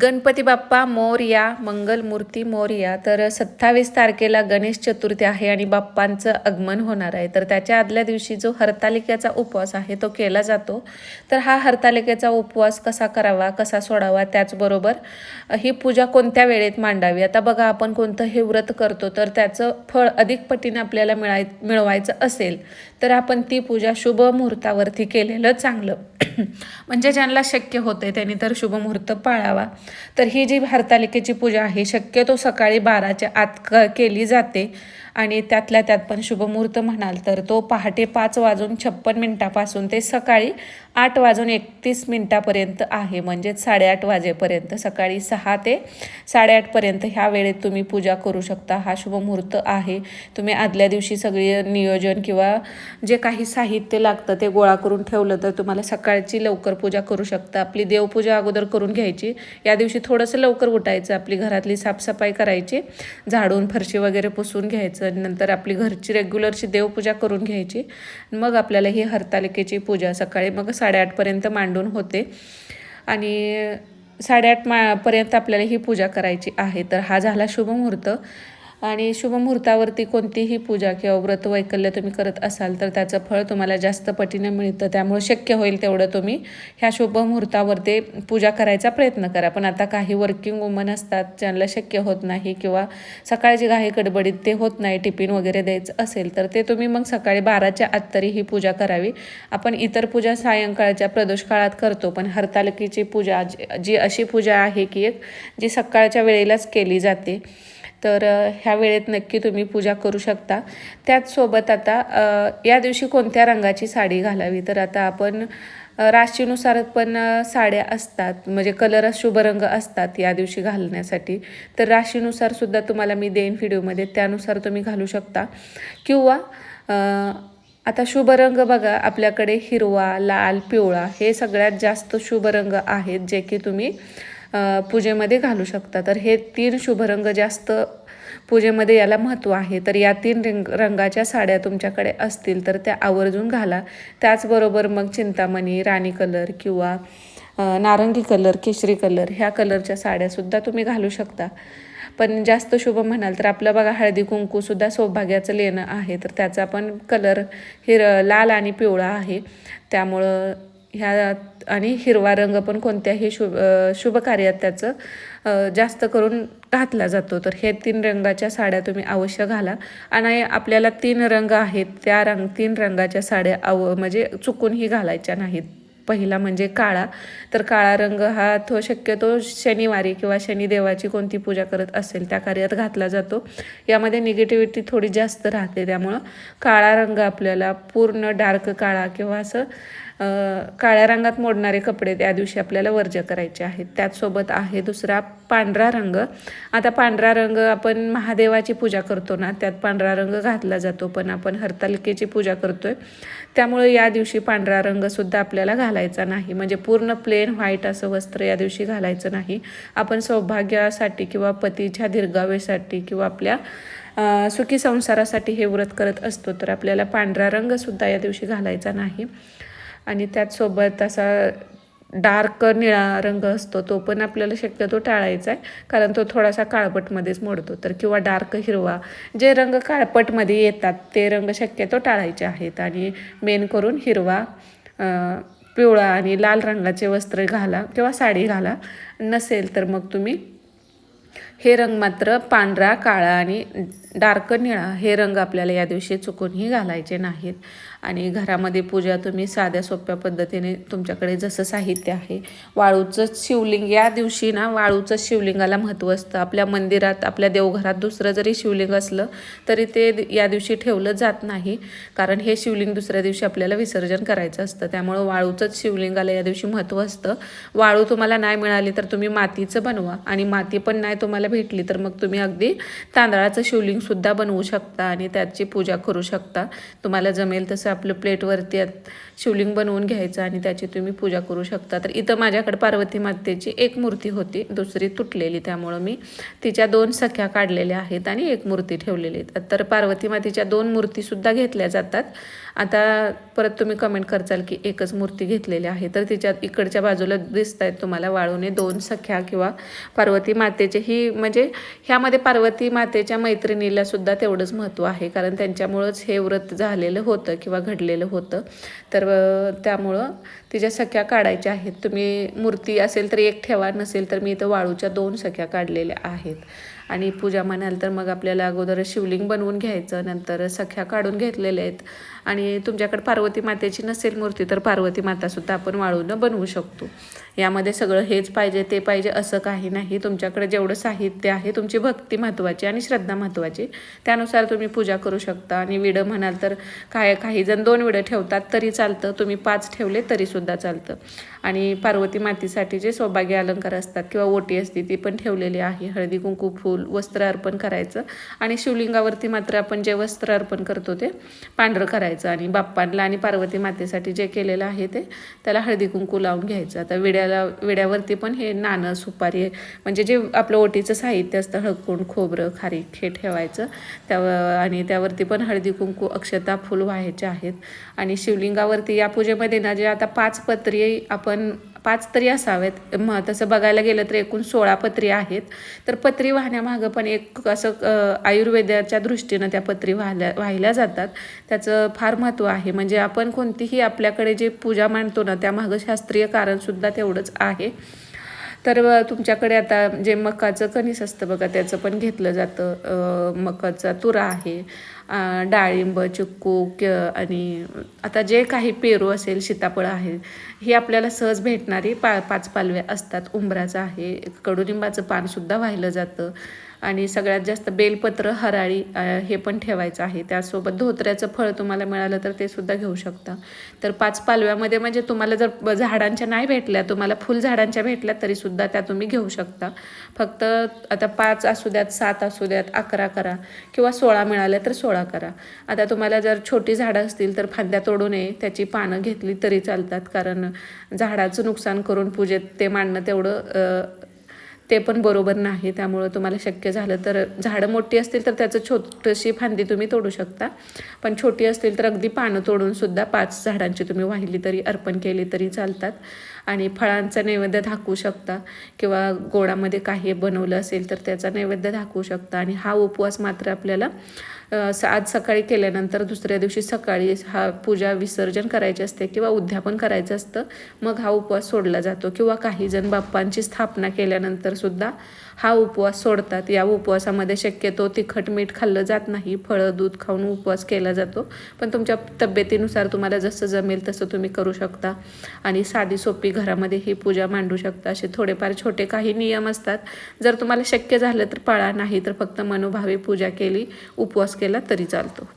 गणपती बाप्पा मोरया मंगलमूर्ती मोरया. तर सत्तावीस तारखेला गणेश चतुर्थी आहे आणि बाप्पांचं आगमन होणार आहे. तर त्याच्या आदल्या दिवशी जो हरतालिकेचा उपवास आहे तो केला जातो. तर हा हरतालिकेचा उपवास कसा करावा कसा सोडावा त्याचबरोबर ही पूजा कोणत्या वेळेत मांडावी? आता बघा आपण कोणतं हे व्रत करतो तर त्याचं फळ अधिक पटीने आपल्याला मिळाय मिळवायचं असेल तर आपण ती पूजा शुभ मुहूर्तावरती केलेलं चांगलं. म्हणजे ज्यांना शक्य होते त्यांनी तर शुभ मुहूर्त पाळावा. तर ही जी हरतालिकेची पूजा आहे शक्यतो सकाळी बाराच्या आत क केली जाते. आणि त्यातल्या त्यात पण शुभमुहूर्त म्हणाल तर तो पहाटे पाच वाजून छप्पन मिनटापासून ते सकाळी आठ वाजून एकतीस मिनटापर्यंत आहे. म्हणजेच साडेआठ वाजेपर्यंत सकाळी सहा ते साडेआठपर्यंत ह्या वेळेत तुम्ही पूजा करू शकता. हा शुभमुहूर्त आहे. तुम्ही आदल्या दिवशी सगळी नियोजन किंवा जे काही साहित्य लागतं ते गोळा करून ठेवलं तर तुम्हाला सकाळची लवकर पूजा करू शकता. आपली देवपूजा अगोदर करून घ्यायची. या दिवशी थोडंसं लवकर उठायचं. आपली घरातली साफसफाई करायची. झाडून फरशी वगैरे पुसून घ्यायचं. नंतर आपली घरची रेग्युलरची देवपूजा करून घ्यायची. मग आपल्याला ही हरतालिकेची पूजा सकाळी मग साडेआठपर्यंत मांडून होते. आणि साडेआठ मा पर्यंत आपल्याला ही पूजा करायची आहे. तर हा झाला शुभमुहूर्त आणि शुभमुहूर्तावरती कोणतीही पूजा किंवा व्रत वैकल्य तुम्ही करत असाल तर त्याचं फळ तुम्हाला जास्त पटीनं मिळतं. त्यामुळे शक्य होईल तेवढं तुम्ही ह्या शुभ मुहूर्तावरती पूजा करायचा प्रयत्न करा. पण आता काही वर्किंग वुमन असतात ज्यांना शक्य होत नाही किंवा सकाळची घाई गडबडीत ते होत नाही टिफिन वगैरे द्यायचं असेल तर ते तुम्ही मग सकाळी बाराच्या आत तरी ही पूजा करावी. आपण इतर पूजा सायंकाळच्या प्रदोष काळात करतो पण हरतालिकेची पूजा जी अशी पूजा आहे की एक जी सकाळच्या वेळेलाच केली जाते. तर ह्या वेळेत नक्की तुम्ही पूजा करू शकता. त्याचसोबत आता या दिवशी कोणत्या रंगाची साडी घालावी? तर आता आपण राशीनुसार पण साड्या असतात. म्हणजे कलर शुभ रंग असतात या दिवशी घालण्यासाठी. तर राशीनुसार सुद्धा तुम्हाला मी देईन व्हिडिओमध्ये. त्यानुसार तुम्ही घालू शकता. किंवा आता शुभ रंग बघा. आपल्याकडे हिरवा लाल पिवळा हे सगळ्यात जास्त शुभ रंग आहेत जे की तुम्ही पूजेमध्ये घालू शकता. तर हे तीन शुभ रंग जास्त पूजेमध्ये याला महत्त्व आहे. तर या तीन रंग रंगाच्या साड्या तुमच्याकडे असतील तर त्या आवर्जून घाला. त्याचबरोबर मग चिंतामणी राणी कलर किंवा नारंगी कलर केशरी कलर ह्या कलरच्या साड्यासुद्धा तुम्ही घालू शकता. पण जास्त शुभ म्हणाल तर आपलं बघा हळदी कुंकूसुद्धा सौभाग्याचं लेणं आहे. तर त्याचा पण कलर हिर लाल आणि पिवळा आहे. त्यामुळं ह्या आणि हिरवा रंग पण कोणत्याही शुभ शुभ कार्यात त्याचं जास्त करून घातला जातो. तर हे तीन रंगाच्या साड्या तुम्ही अवश्य घाला. आणि आपल्याला तीन रंग आहेत त्या रंग तीन रंगाच्या साड्या अव म्हणजे चुकूनही घालायच्या नाहीत. पहिला म्हणजे काळा. तर काळा रंग हा तो शक्यतो शनिवारी किंवा शनिदेवाची कोणती पूजा करत असेल त्या कार्यात घातला जातो. यामध्ये निगेटिव्हिटी थोडी जास्त राहते. त्यामुळं काळा रंग आपल्याला पूर्ण डार्क काळा किंवा असं काळ्या रंगात मोडणारे कपडे त्या दिवशी आपल्याला वर्ज्य करायचे आहेत. त्याचसोबत आहे दुसरा पांढरा रंग. आता पांढरा रंग आपण महादेवाची पूजा करतो ना त्यात पांढरा रंग घातला जातो पण आपण हरतालिकेची पूजा करतोय. त्यामुळे या दिवशी पांढरा रंगसुद्धा आपल्याला घालायचा नाही. म्हणजे पूर्ण प्लेन व्हाईट असं वस्त्र या दिवशी घालायचं नाही. आपण सौभाग्यासाठी किंवा पतीच्या दीर्घावेसाठी किंवा आपल्या सुखी संसारासाठी हे व्रत करत असतो तर आपल्याला पांढरा रंगसुद्धा या दिवशी घालायचा नाही. आणि त्याचसोबत असा डार्क निळा रंग असतो तो पण आपल्याला शक्यतो टाळायचा आहे. कारण तो थोडासा काळपटमध्येच मोडतो. तर किंवा डार्क हिरवा जे रंग काळपटमध्ये येतात ते रंग शक्यतो टाळायचे आहेत. आणि मेन करून हिरवा पिवळा आणि लाल रंगाचे वस्त्र घाला किंवा साडी घाला. नसेल तर मग तुम्ही हे रंग मात्र पांढरा काळा आणि डार्क निळा हे रंग आपल्याला या दिवशी चुकूनही घालायचे नाहीत. आणि घरामध्ये पूजा तुम्ही साध्या सोप्या पद्धतीने तुमच्याकडे जसं साहित्य आहे वाळूचं शिवलिंग या दिवशी ना वाळूचं शिवलिंगाला महत्त्व असतं. आपल्या मंदिरात आपल्या देवघरात दुसरं जरी शिवलिंग असलं तरी ते या दिवशी ठेवलं जात नाही. कारण हे शिवलिंग दुसऱ्या दिवशी आपल्याला विसर्जन करायचं असतं. त्यामुळं वाळूचंच शिवलिंगाला या दिवशी महत्त्व असतं. वाळू तुम्हाला नाही मिळाली तर तुम्ही मातीचं बनवा. आणि माती पण नाही तुम्हाला भेटली तर मग तुम्ही अगदी तांदळाचं शिवलिंगसुद्धा बनवू शकता आणि त्याची पूजा करू शकता. तुम्हाला जमेल तसं आपलं प्लेटवरती शिवलिंग बनवून घ्यायचं आणि त्याची तुम्ही पूजा करू शकता. तर इथं माझ्याकडे पार्वती मातेची एक मूर्ती होती दुसरी तुटलेली. त्यामुळं मी तिच्या दोन सख्या काढलेल्या आहेत आणि एक मूर्ती ठेवलेली आहेत. तर पार्वती मातेच्या दोन मूर्तीसुद्धा घेतल्या जातात. आता परत तुम्ही कमेंट करचाल की एकच मूर्ती घेतलेली आहे. तर तिच्यात इकडच्या बाजूला दिसत आहेत तुम्हाला वाळूने दोन सख्या किंवा पार्वती मातेचे. ही म्हणजे ह्यामध्ये पार्वती मातेच्या मैत्रिणीला सुद्धा तेवढंच महत्त्व आहे. कारण त्यांच्यामुळंच हे व्रत झालेलं होतं किंवा घडलेलं होतं. तर त्यामुळं तिच्या सख्या काढायच्या आहेत. तुम्ही मूर्ती असेल तर एक ठेवा नसेल तर मी इथं वाळूच्या दोन सख्या काढलेल्या आहेत. आणि पूजा म्हणाल तर मग आपल्याला अगोदर शिवलिंग बनवून घ्यायचं नंतर सख्या काढून घेतलेल्या आहेत. आणि तुमच्याकडे पार्वती मातेची नसेल मूर्ती तर पार्वती मातासुद्धा आपण वाळून बनवू शकतो. यामध्ये सगळं हेच पाहिजे ते पाहिजे असं काही नाही. तुमच्याकडे जेवढं साहित्य आहे तुमची भक्ती महत्त्वाची आणि श्रद्धा महत्त्वाची. त्यानुसार तुम्ही पूजा करू शकता. आणि विडं म्हणाल तर काय काही जण दोन विडं ठेवतात तरी चालतं. तुम्ही पाच ठेवले तरीसुद्धा चालतं. आणि पार्वती मातीसाठी जे सौभाग्य अलंकार असतात किंवा ओटी असते ती पण ठेवलेली आहे. हळदी कुंकू फूल वस्त्र अर्पण करायचं. आणि शिवलिंगावरती मात्र आपण जे वस्त्र अर्पण करतो ते पांढरं करायचं. आणि बाप्पांना आणि पार्वती मातेसाठी जे केलेलं आहे ते त्याला हळदी कुंकू लावून घ्यायचं. आता विड्याला विड्यावरती पण हे नाणं सुपारी म्हणजे जे आपलं ओटीचं साहित्य असतं हळकुंड खोबरं खारीक हे ठेवायचं. त्या आणि त्यावरती पण हळदी कुंकू अक्षता फुल व्हायचे आहेत. आणि शिवलिंगावरती या पूजेमध्ये ना जे आता पाच पत्री आपण पाच तरी असावेत. मग तसं बघायला गेलं तर एकूण सोळा पत्री आहेत. तर पत्री वाहण्यामागं पण एक असं आयुर्वेदाच्या दृष्टीनं त्या पत्री वाहल्या वाहिल्या जातात. त्याचं फार महत्त्व आहे. म्हणजे आपण कोणतीही आपल्याकडे जे पूजा मांडतो ना त्यामागं शास्त्रीय कारणसुद्धा तेवढंच आहे. तर तुमच्याकडे आता जे मकाचं कणीस असतं बघा त्याचं पण घेतलं जातं. मकाचा तुरा आहे डाळिंब चिक्कू क आणि आता जे काही पेरू असेल सीताफळ आहे ही आपल्याला सहज भेटणारी पा पाच पालव्या असतात. उंबराचं आहे कडुलिंबाचं पानसुद्धा वाहिलं जातं. आणि सगळ्यात जास्त बेलपत्र हराळी हे पण ठेवायचं आहे. त्यासोबत धोत्र्याचं फळ तुम्हाला मिळालं तर ते सुद्धा घेऊ शकता. तर पाच पालव्यामध्ये म्हणजे तुम्हाला जर झाडांच्या नाही भेटल्या तुम्हाला फुल झाडांच्या भेटल्या तरीसुद्धा त्या तुम्ही घेऊ शकता. फक्त आता पाच असू द्यात सात असू द्यात अकरा करा किंवा सोळा मिळाल्या तर सोळा करा. आता तुम्हाला जर छोटी झाडं असतील तर फांद्या तोडू नये त्याची पानं घेतली तरी चालतात. कारण झाडाचं नुकसान करून पूजेत ते मांडणं तेवढं ते पण बरोबर नाही त्यामुळं तुम्हाला शक्य झालं तर झाडं मोठी असतील तर त्याचं छोटीशी फांदी तुम्ही तोडू शकता. पण छोटी असतील तर अगदी पानं तोडूनसुद्धा पाच झाडांची तुम्ही वाहिली तरी अर्पण केली तरी चालतात. आणि फळांचा नैवेद्य दाखवू शकता किंवा गोडामध्ये काही बनवलं असेल तर त्याचा नैवेद्य दाखवू शकता. आणि हा उपवास मात्र आपल्याला आज सकाळी केल्यानंतर दुसऱ्या दिवशी सकाळी हा पूजा विसर्जन करायचे असते किंवा उद्यापन करायचं असतं मग हा उपवास सोडला जातो. किंवा काही जण बाप्पांची स्थापना केल्यानंतर सुद्धा हा उपवास सोडतात. या उपवासामध्ये शक्यतो तिखट मीठ खाल्लं जात नाही. फळं दूध खाऊन उपवास केला जातो. पण तुमच्या तब्येतीनुसार तुम्हाला जसं जमेल तसं तुम्ही करू शकता. आणि साधी सोपी घरामध्ये ही पूजा मांडू शकता. असे थोडेफार छोटे काही नियम असतात. जर तुम्हाला शक्य झालं तर पाळा. नाही तर फक्त मनोभावे पूजा केली. उपवास केला तरी चालतो.